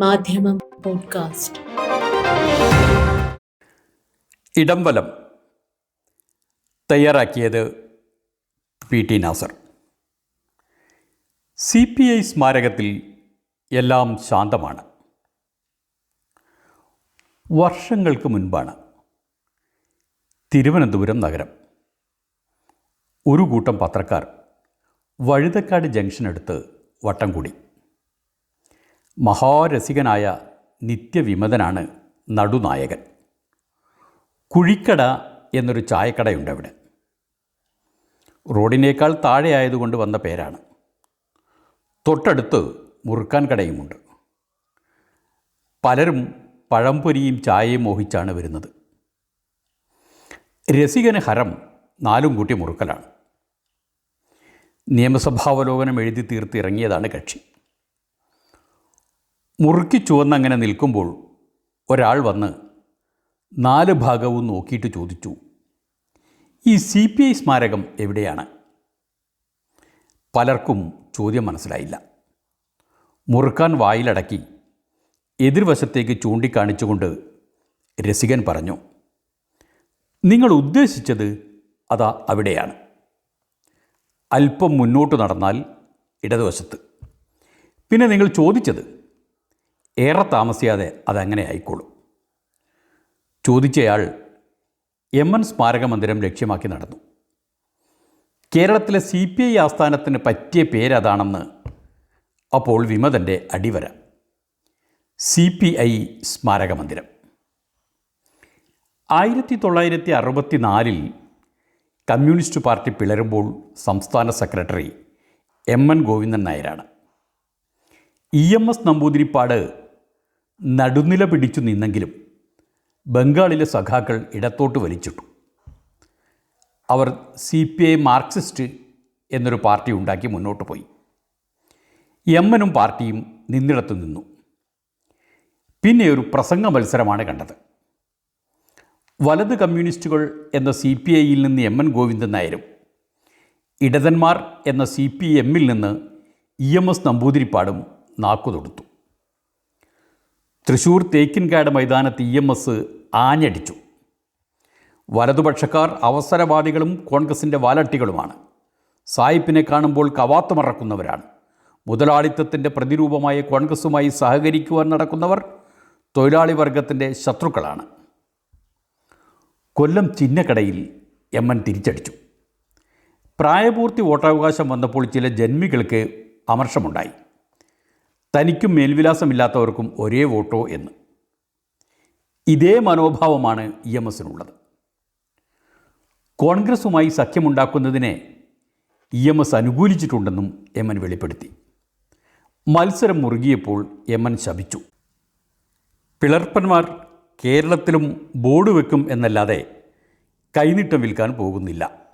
മാധ്യമം പോഡ്കാസ്റ്റ്. ഇടംബലം തയ്യാറാക്കിയത് P T Nasar. C P I സ്മാരകത്തിൽ എല്ലാം ശാന്തമാണ്. വർഷങ്ങൾക്ക് മുൻപാണ് തിരുവനന്തപുരം നഗരം. ഒരു കൂട്ടം പത്രക്കാർ വഴുതക്കാട് ജംഗ്ഷനടുത്ത് വട്ടം കൂടി. മഹാരസികനായ നിത്യവിമതനാണ് നടുനായകൻ. കുഴിക്കട എന്നൊരു ചായക്കടയുണ്ട് അവിടെ റോഡിനേക്കാൾ താഴെ ആയതുകൊണ്ട് വന്ന പേരാണ്. തൊട്ടടുത്ത് മുറുക്കാൻ കടയുമുണ്ട്. പലരും പഴംപൊരിയും ചായയും മോഹിച്ചാണ് വരുന്നത്. രസികന് ഹരം നാലും കൂട്ടി മുറുക്കലാണ്. നിയമസഭാവലോകനം എഴുതി തീർത്തിറങ്ങിയതാണ് കക്ഷി. മുറുക്കി ചുവന്നങ്ങനെ നിൽക്കുമ്പോൾ ഒരാൾ വന്ന് നാല് ഭാഗവും നോക്കിയിട്ട് ചോദിച്ചു ഈ സി പി ഐ സ്മാരകം എവിടെയാണ്? പലർക്കും ചോദ്യം മനസ്സിലായില്ല. മുറുക്കാൻ വായിലടക്കി എതിർവശത്തേക്ക് ചൂണ്ടിക്കാണിച്ചുകൊണ്ട് രസികൻ പറഞ്ഞു നിങ്ങൾ ഉദ്ദേശിച്ചത് അതാ അവിടെയാണ്. അല്പം മുന്നോട്ട് നടന്നാൽ ഇടതുവശത്ത്. പിന്നെ നിങ്ങൾ ചോദിച്ചത് ഏറെ താമസിയാതെ അതങ്ങനെ ആയിക്കോളും. ചോദിച്ചയാൾ എം എൻ സ്മാരക മന്ദിരം ലക്ഷ്യമാക്കി നടന്നു. കേരളത്തിലെ സി പി ഐ ആസ്ഥാനത്തിന് പറ്റിയ പേരതാണെന്ന് അപ്പോൾ വിമതന്റെ അടിവര. സി പി ഐ സ്മാരക മന്ദിരം ആയിരത്തി തൊള്ളായിരത്തി അറുപത്തി നാലിൽ കമ്മ്യൂണിസ്റ്റ് പാർട്ടി പിളരുമ്പോൾ സംസ്ഥാന സെക്രട്ടറി എം എൻ ഗോവിന്ദൻ നായരാണ്. ഇ എം എസ് നമ്പൂതിരിപ്പാട് നടുനില പിടിച്ചു നിന്നെങ്കിലും ബംഗാളിലെ സഖാക്കൾ ഇടത്തോട്ട് വലിച്ചിട്ടു. അവർ സി പി ഐ മാർക്സിസ്റ്റ് എന്നൊരു പാർട്ടി ഉണ്ടാക്കി മുന്നോട്ട് പോയി. എമ്മനും പാർട്ടിയും നിന്നിടത്തു നിന്നു. പിന്നെ ഒരു പ്രസംഗ മത്സരമാണ് കണ്ടത്. വലത് കമ്മ്യൂണിസ്റ്റുകൾ എന്ന സി പി ഐയിൽ നിന്ന് എം എൻ ഗോവിന്ദൻ നായരും ഇടതന്മാർ എന്ന സി പി എമ്മിൽ നിന്ന് ഇ എം എസ് നമ്പൂതിരിപ്പാടും നാക്കു തൊടുത്തു. തൃശൂർ തേക്കിൻകാട് മൈതാനത്ത് ഇ എം എസ് ആഞ്ഞടിച്ചു. വലതുപക്ഷക്കാർ അവസരവാദികളും കോൺഗ്രസിന്റെ വാലട്ടികളുമാണ്. സായിപ്പിനെ കാണുമ്പോൾ കവാത്ത് മറക്കുന്നവരാണ്. മുതലാളിത്തത്തിന്റെ പ്രതിരൂപമായ കോൺഗ്രസുമായി സഹകരിക്കുവാൻ നടക്കുന്നവർ തൊഴിലാളി വർഗത്തിന്റെ ശത്രുക്കളാണ്. കൊല്ലം ചിന്നക്കടയിൽ എം എൻ തിരിച്ചടിച്ചു. പ്രായപൂർത്തി വോട്ടവകാശം വന്നപ്പോൾ ചില ജന്മികൾക്ക് അമർഷമുണ്ടായി. തനിക്കും മേൽവിലാസമില്ലാത്തവർക്കും ഒരേ വോട്ടോ എന്ന്. ഇതേ മനോഭാവമാണ് ഇ എം എസിനുള്ളത്. കോൺഗ്രസുമായി സഖ്യമുണ്ടാക്കുന്നതിനെ ഇ എം എസ് അനുകൂലിച്ചിട്ടുണ്ടെന്നും എം എൻ വെളിപ്പെടുത്തി. മത്സരം മുറുകിയപ്പോൾ എം എൻ ശപിച്ചു. പിളർപ്പന്മാർ കേരളത്തിലും ബോർഡ് വെക്കും എന്നല്ലാതെ കൈനീട്ടം വിൽക്കാൻ പോകുന്നില്ല.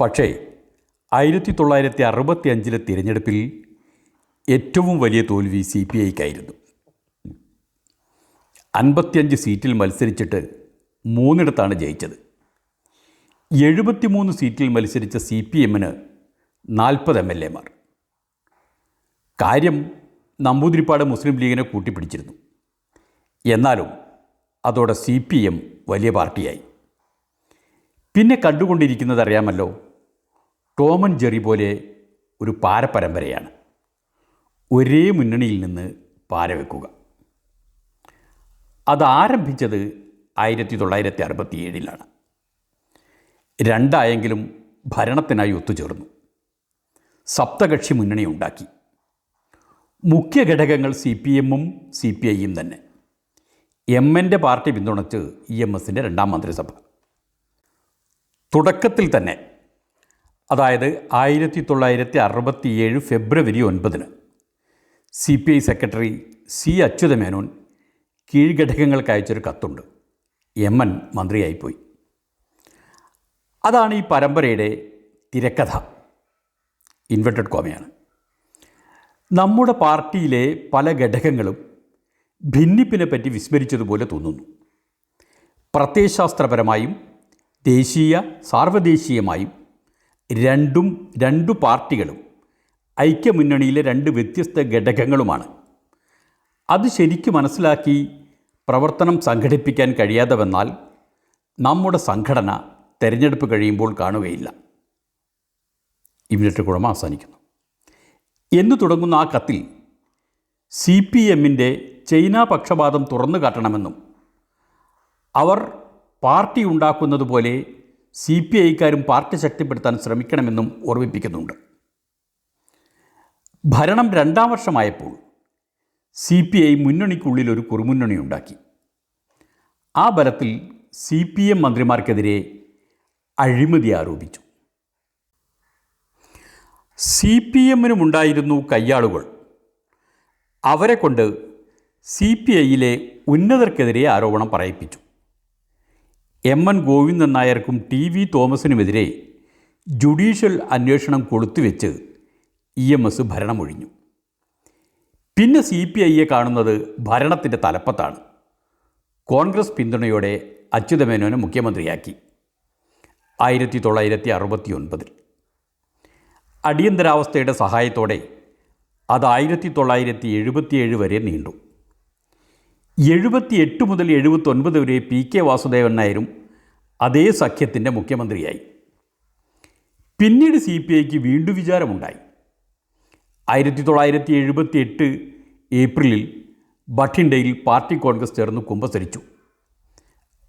പക്ഷേ ആയിരത്തി തൊള്ളായിരത്തി അറുപത്തി അഞ്ചിലെ തിരഞ്ഞെടുപ്പിൽ ഏറ്റവും വലിയ തോൽവി സി പി ഐക്കായിരുന്നു. അൻപത്തിയഞ്ച് സീറ്റിൽ മത്സരിച്ചിട്ട് മൂന്നിടത്താണ് ജയിച്ചത്. എഴുപത്തിമൂന്ന് സീറ്റിൽ മത്സരിച്ച സി പി എമ്മിന് നാൽപ്പത് എം എൽ എമാർ കാര്യം നമ്പൂതിരിപ്പാട് മുസ്ലിം ലീഗിനെ കൂട്ടിപ്പിടിച്ചിരുന്നു. എന്നാലും അതോടെ സി പി എം വലിയ പാർട്ടിയായി. പിന്നെ കണ്ടുകൊണ്ടിരിക്കുന്നത് അറിയാമല്ലോ ടോമൻ ജെറി പോലെ ഒരു പാരപരമ്പരയാണ് ഒരേ മുന്നണിയിൽ നിന്ന് പാരവെക്കുക. അതാരംഭിച്ചത് ആയിരത്തി തൊള്ളായിരത്തി അറുപത്തി ഏഴിലാണ് രണ്ടായെങ്കിലും ഭരണത്തിനായി ഒത്തുചേർന്നു. സപ്തകക്ഷി മുന്നണി ഉണ്ടാക്കി. മുഖ്യ ഘടകങ്ങൾ സി പി എമ്മും സി പി ഐയും തന്നെ. എം എന്റെ പാർട്ടി പിന്തുണച്ച് ഇ എം എസിന്റെ രണ്ടാം മന്ത്രിസഭ. തുടക്കത്തിൽ തന്നെ അതായത് ആയിരത്തി തൊള്ളായിരത്തി അറുപത്തിയേഴ് ഫെബ്രുവരി ഒൻപതിന് C P I secretary C Achutha Menon കീഴ്ഘടകങ്ങൾക്ക് അയച്ചൊരു കത്തുണ്ട്. എം എൻ മന്ത്രിയായിപ്പോയി. അതാണ് ഈ പരമ്പരയുടെ തിരക്കഥ. ഇൻവെർട്ടഡ് കോമയാണ്. നമ്മുടെ പാർട്ടിയിലെ പല ഘടകങ്ങളും ഭിന്നിപ്പിനെ പറ്റി വിസ്മരിച്ചതുപോലെ തോന്നുന്നു. പ്രത്യയശാസ്ത്രപരമായും ദേശീയ സാർവദേശീയമായും രണ്ടും രണ്ടു പാർട്ടികളും ഐക്യമുന്നണിയിലെ രണ്ട് വ്യത്യസ്ത ഘടകങ്ങളുമാണ്. അത് ശരിക്കു മനസ്സിലാക്കി പ്രവർത്തനം സംഘടിപ്പിക്കാൻ കഴിയാതെ വന്നാൽ നമ്മുടെ സംഘടന തെരഞ്ഞെടുപ്പ് കഴിയുമ്പോൾ കാണുകയില്ല. ഇവരുടെ കുഴമ അവസാനിക്കുന്നു. എന്ന് തുടങ്ങുന്ന ആ കത്തിൽ സി പി എമ്മിന്റെ ചൈന പക്ഷപാതം തുറന്നു കാട്ടണമെന്നും അവർ പാർട്ടി ഉണ്ടാക്കുന്നത് പോലെ സി പി ഐക്കാരും പാർട്ടി ശക്തിപ്പെടുത്താൻ ശ്രമിക്കണമെന്നും ഓർമ്മിപ്പിക്കുന്നുണ്ട്. ഭരണം രണ്ടാം വർഷമായപ്പോൾ സി പി ഐ മുന്നണിക്കുള്ളിൽ ഒരു കുറുമുന്നണി ഉണ്ടാക്കി. ആ ബലത്തിൽ സി പി എം മന്ത്രിമാർക്കെതിരെ അഴിമതി ആരോപിച്ചു. സി പി എമ്മിനുമുണ്ടായിരുന്നു കയ്യാളുകൾ. അവരെ കൊണ്ട് സി പി ഐയിലെ ഉന്നതർക്കെതിരെ ആരോപണം പറയിപ്പിച്ചു. എം എൻ ഗോവിന്ദൻ നായർക്കും ടി വി തോമസിനുമെതിരെ ജുഡീഷ്യൽ അന്വേഷണം കൊളുത്തുവെച്ച് ഇ എം എസ് ഭരണമൊഴിഞ്ഞു. പിന്നെ സി പി ഐയെ കാണുന്നത് ഭരണത്തിന്റെ തലപ്പത്താണ്. കോൺഗ്രസ് പിന്തുണയോടെ അച്യുതമേനോനെ മുഖ്യമന്ത്രിയാക്കി. ആയിരത്തി തൊള്ളായിരത്തി അറുപത്തി ഒൻപതിൽ അടിയന്തരാവസ്ഥയുടെ സഹായത്തോടെ അത് ആയിരത്തി തൊള്ളായിരത്തി എഴുപത്തിയേഴ് വരെ നീണ്ടു. എഴുപത്തിയെട്ട് മുതൽ എഴുപത്തൊൻപത് വരെ പി കെ വാസുദേവൻ നായരും അതേ സഖ്യത്തിന്റെ മുഖ്യമന്ത്രിയായി. പിന്നീട് സി പി ഐക്ക് വീണ്ടും വിചാരമുണ്ടായി. ആയിരത്തി തൊള്ളായിരത്തി എഴുപത്തി എട്ട് ഏപ്രിലിൽ ബഠിൻഡയിൽ പാർട്ടി കോൺഗ്രസ് ചേർന്ന് കുമ്പസരിച്ചു.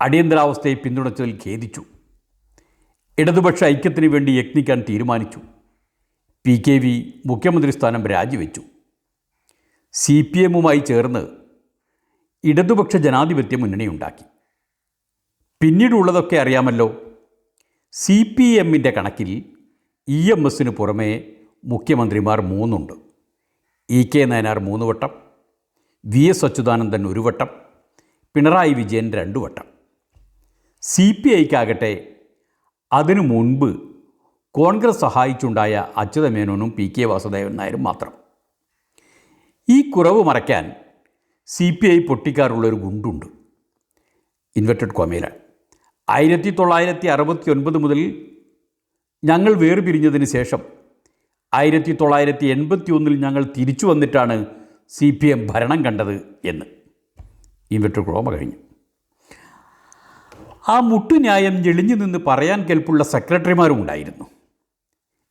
അടിയന്തരാവസ്ഥയെ പിന്തുണച്ചതിൽ ഖേദിച്ചു. ഇടതുപക്ഷ ഐക്യത്തിന് വേണ്ടി യത്നിക്കാൻ തീരുമാനിച്ചു. പി കെ വി മുഖ്യമന്ത്രി സ്ഥാനം രാജിവെച്ചു. സി പി എമ്മുമായി ചേർന്ന് ഇടതുപക്ഷ ജനാധിപത്യ മുന്നണിയുണ്ടാക്കി. പിന്നീടുള്ളതൊക്കെ അറിയാമല്ലോ സി പി എമ്മിന്റെ കണക്കിൽ ഇ എം എസിന് പുറമേ മുഖ്യമന്ത്രിമാർ മൂന്നുണ്ട്. ഇ കെ നയനാർ മൂന്ന് വട്ടം വി എസ് അച്യുതാനന്ദൻ ഒരു വട്ടം പിണറായി വിജയൻ രണ്ടു വട്ടം സി പി ഐക്കാകട്ടെ അതിനു മുൻപ് കോൺഗ്രസ് സഹായിച്ചുണ്ടായ അച്യുതമേനോനും പി കെ വാസുദേവൻ നായരും മാത്രം. ഈ കുറവ് മറയ്ക്കാൻ സി പി ഐ പൊട്ടിക്കാറുള്ളൊരു ഗുണ്ടുണ്ട്. ഇൻവെർട്ടഡ് കോമയിലാണ് ആയിരത്തി തൊള്ളായിരത്തി അറുപത്തി ഒൻപത് മുതൽ ഞങ്ങൾ വേർപിരിഞ്ഞതിന് ശേഷം ആയിരത്തി തൊള്ളായിരത്തി എൺപത്തി ഒന്നിൽ ഞങ്ങൾ തിരിച്ചു വന്നിട്ടാണ് സി പി എം ഭരണം കണ്ടത് എന്ന്. ഇൻവെർട്ടഡ് ക്രോമ കഴിഞ്ഞു. ആ മുട്ടുന്യായം ജെളിഞ്ഞു നിന്ന് പറയാൻ കേൾപ്പുള്ള സെക്രട്ടറിമാരും ഉണ്ടായിരുന്നു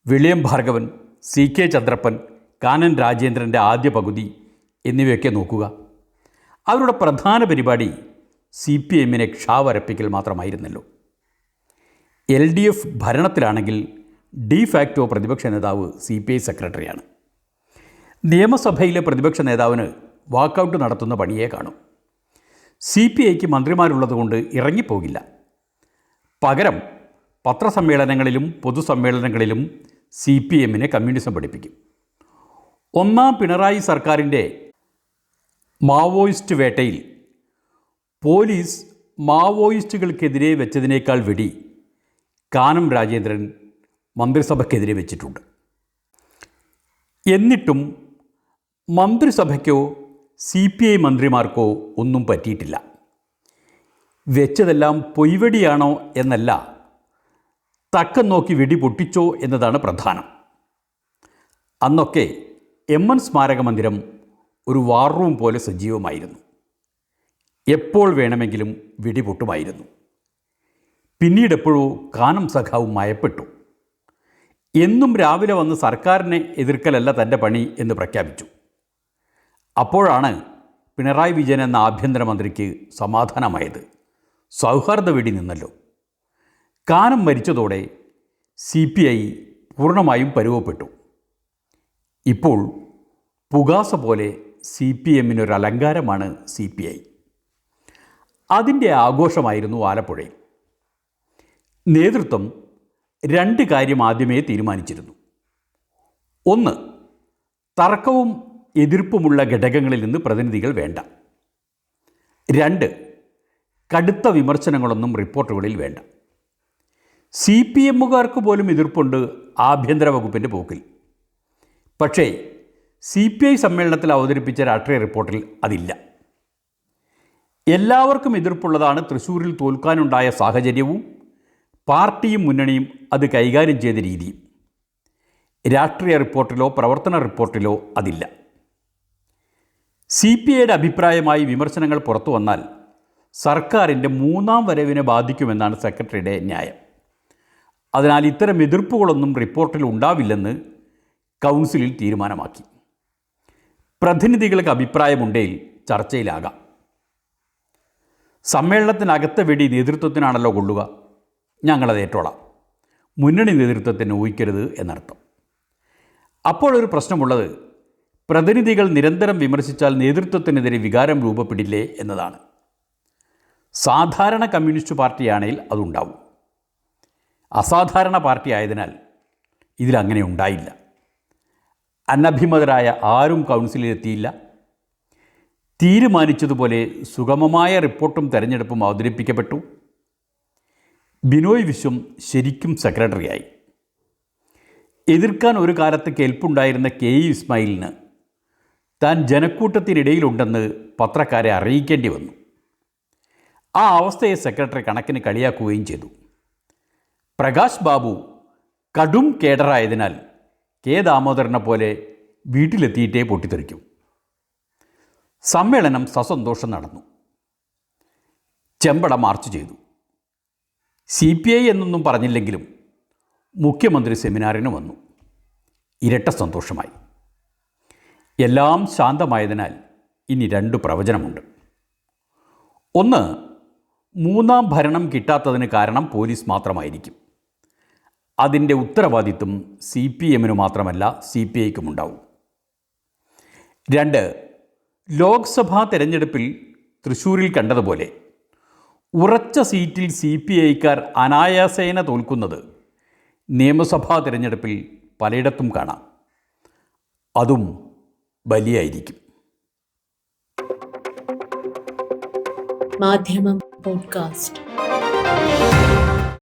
വിളിയം ഭാർഗവൻ സി കെ ചന്ദ്രപ്പൻ കാനൻ രാജേന്ദ്രന്റെ ആദ്യ പകുതി എന്നിവയൊക്കെ നോക്കുക. അവരുടെ പ്രധാന പരിപാടി സി പി എമ്മിനെ ക്ഷാവരപ്പിക്കൽ മാത്രമായിരുന്നല്ലോ. എൽ ഡി എഫ് ഭരണത്തിലാണെങ്കിൽ ഡി ഫാക്റ്റോ പ്രതിപക്ഷ നേതാവ് സി പി ഐ സെക്രട്ടറിയാണ് നിയമസഭയിലെ പ്രതിപക്ഷ നേതാവിന് വാക്കൗട്ട് നടത്തുന്ന പണിയെ കാണും. സി പി ഐക്ക് മന്ത്രിമാരുള്ളതുകൊണ്ട് ഇറങ്ങിപ്പോകില്ല. പകരം പത്രസമ്മേളനങ്ങളിലും പൊതുസമ്മേളനങ്ങളിലും സി പി എമ്മിനെ കമ്മ്യൂണിസം പഠിപ്പിക്കും. ഒന്നാം പിണറായി സർക്കാരിന്റെ മാവോയിസ്റ്റ് വേട്ടയിൽ പോലീസ് മാവോയിസ്റ്റുകൾക്കെതിരെ വെച്ചതിനേക്കാൾ വെടി കാനം രാജേന്ദ്രൻ മന്ത്രിസഭയ്ക്കെതിരെ വെച്ചിട്ടുണ്ട്. എന്നിട്ടും മന്ത്രിസഭയ്ക്കോ സി പി ഐ മന്ത്രിമാർക്കോ ഒന്നും പറ്റിയിട്ടില്ല. വെച്ചതെല്ലാം പൊയ്വടിയാണോ എന്നല്ല തക്കം നോക്കി വെടി പൊട്ടിച്ചോ എന്നതാണ് പ്രധാനം. അന്നൊക്കെ എം എൻ സ്മാരക മന്ദിരം ഒരു വാർ റൂം പോലെ സജീവമായിരുന്നു. എപ്പോൾ വേണമെങ്കിലും വെടിപൊട്ടുമായിരുന്നു പിന്നീടെപ്പോഴോ കാനം സഖാവും മയപ്പെട്ടു. എന്നും രാവിലെ വന്ന് സർക്കാരിനെ എതിർക്കലല്ല തന്റെ പണി എന്ന് പ്രഖ്യാപിച്ചു. അപ്പോഴാണ് പിണറായി വിജയൻ എന്ന ആഭ്യന്തരമന്ത്രിക്ക് സമാധാനമായത്. സൗഹാർദ്ദ വെടി നിന്നല്ലോ. കാനം മരിച്ചതോടെ സി പി ഐ പൂർണമായും പരുവപ്പെട്ടു. ഇപ്പോൾ പുകാസ പോലെ സി പി എമ്മിനൊരു അലങ്കാരമാണ് സി പി ഐ. അതിന്റെ ആഘോഷമായിരുന്നു ആലപ്പുഴയിൽ. നേതൃത്വം രണ്ട് കാര്യം ആദ്യമേ തീരുമാനിച്ചിരുന്നു. ഒന്ന് തർക്കവും എതിർപ്പുമുള്ള ഘടകങ്ങളിൽ നിന്ന് പ്രതിനിധികൾ വേണ്ട. രണ്ട് കടുത്ത വിമർശനങ്ങളൊന്നും റിപ്പോർട്ടുകളിൽ വേണ്ട. സി പി എമ്മുകാർക്ക് പോലും എതിർപ്പുണ്ട് ആഭ്യന്തര വകുപ്പിന്റെ പോക്കിൽ. പക്ഷേ സി പി ഐ സമ്മേളനത്തിൽ അവതരിപ്പിച്ച രാഷ്ട്രീയ റിപ്പോർട്ടിൽ അതില്ല. എല്ലാവർക്കും എതിർപ്പുള്ളതാണ് തൃശ്ശൂരിൽ തോൽക്കാനുണ്ടായ സാഹചര്യവും പാർട്ടിയും മുന്നണിയും അത് കൈകാര്യം ചെയ്ത രീതി. രാഷ്ട്രീയ റിപ്പോർട്ടിലോ പ്രവർത്തന റിപ്പോർട്ടിലോ അതില്ല. സി പി ഐയുടെ അഭിപ്രായമായി വിമർശനങ്ങൾ പുറത്തു വന്നാൽ സർക്കാരിന്റെ മൂന്നാം വരവിനെ ബാധിക്കുമെന്നാണ് സെക്രട്ടറിയുടെ ന്യായം. അതിനാൽ ഇത്തരം എതിർപ്പുകളൊന്നും റിപ്പോർട്ടിൽ ഉണ്ടാവില്ലെന്ന് കൗൺസിലിൽ തീരുമാനമാക്കി. പ്രതിനിധികൾക്ക് അഭിപ്രായമുണ്ടെങ്കിൽ ചർച്ചയിലാകാം. സമ്മേളനത്തിനകത്തെ വെടി നേതൃത്വത്തിനാണല്ലോ കൊള്ളുക. ഞങ്ങളത് ഏറ്റോളാം. മുന്നണി നേതൃത്വത്തിന് ഊഹിക്കരുത് എന്നർത്ഥം. അപ്പോഴൊരു പ്രശ്നമുള്ളത് പ്രതിനിധികൾ നിരന്തരം വിമർശിച്ചാൽ നേതൃത്വത്തിനെതിരെ വികാരം രൂപപ്പെടില്ലേ എന്നതാണ്. സാധാരണ കമ്മ്യൂണിസ്റ്റ് പാർട്ടിയാണെങ്കിൽ അതുണ്ടാവും. അസാധാരണ പാർട്ടി ആയതിനാൽ ഇതിലങ്ങനെ ഉണ്ടായില്ല. അനഭിമതരായ ആരും കൗൺസിലിലെത്തിയില്ല. തീരുമാനിച്ചതുപോലെ സുഗമമായ റിപ്പോർട്ടും തെരഞ്ഞെടുപ്പും അവതരിപ്പിക്കപ്പെട്ടു. ബിനോയ് വിശ്വം ശരിക്കും സെക്രട്ടറിയായി. എതിർക്കാൻ ഒരു കാലത്ത് കേൾപ്പുണ്ടായിരുന്ന കെ ഇ ഇസ്മായിലിന് താൻ ജനക്കൂട്ടത്തിനിടയിലുണ്ടെന്ന് പത്രക്കാരെ അറിയിക്കേണ്ടി വന്നു. ആ അവസ്ഥയെ സെക്രട്ടറി കണക്കിന് കളിയാക്കുകയും ചെയ്തു. പ്രകാശ് ബാബു കടും കേഡറായതിനാൽ കെ ദാമോദരനെ പോലെ വീട്ടിലെത്തിയിട്ടേ പൊട്ടിത്തെറിക്കും. സമ്മേളനം സസന്തോഷം നടന്നു. ചെമ്പട മാർച്ച് ചെയ്തു. സി പി ഐ എന്നൊന്നും പറഞ്ഞില്ലെങ്കിലും മുഖ്യമന്ത്രി സെമിനാറിന് വന്നു. ഇരട്ട സന്തോഷമായി. എല്ലാം ശാന്തമായതിനാൽ ഇനി രണ്ട് പ്രവചനമുണ്ട്. ഒന്ന് മൂന്നാം ഭരണം കിട്ടാത്തതിന് കാരണം പോലീസ് മാത്രമായിരിക്കും. അതിന്റെ ഉത്തരവാദിത്വം സി പി എമ്മിന് മാത്രമല്ല സി പി ഐക്കും ഉണ്ടാവും. രണ്ട് ലോക്സഭാ തെരഞ്ഞെടുപ്പിൽ തൃശ്ശൂരിൽ കണ്ടതുപോലെ ഉറച്ച സീറ്റിൽ സി പി ഐക്കാർ അനായാസേന തോൽക്കുന്നത്. നിയമസഭാ തിരഞ്ഞെടുപ്പിൽ പലയിടത്തും കാണാം. അതും ബലിയായിരിക്കും. മാധ്യമം പോഡ്കാസ്റ്റ്.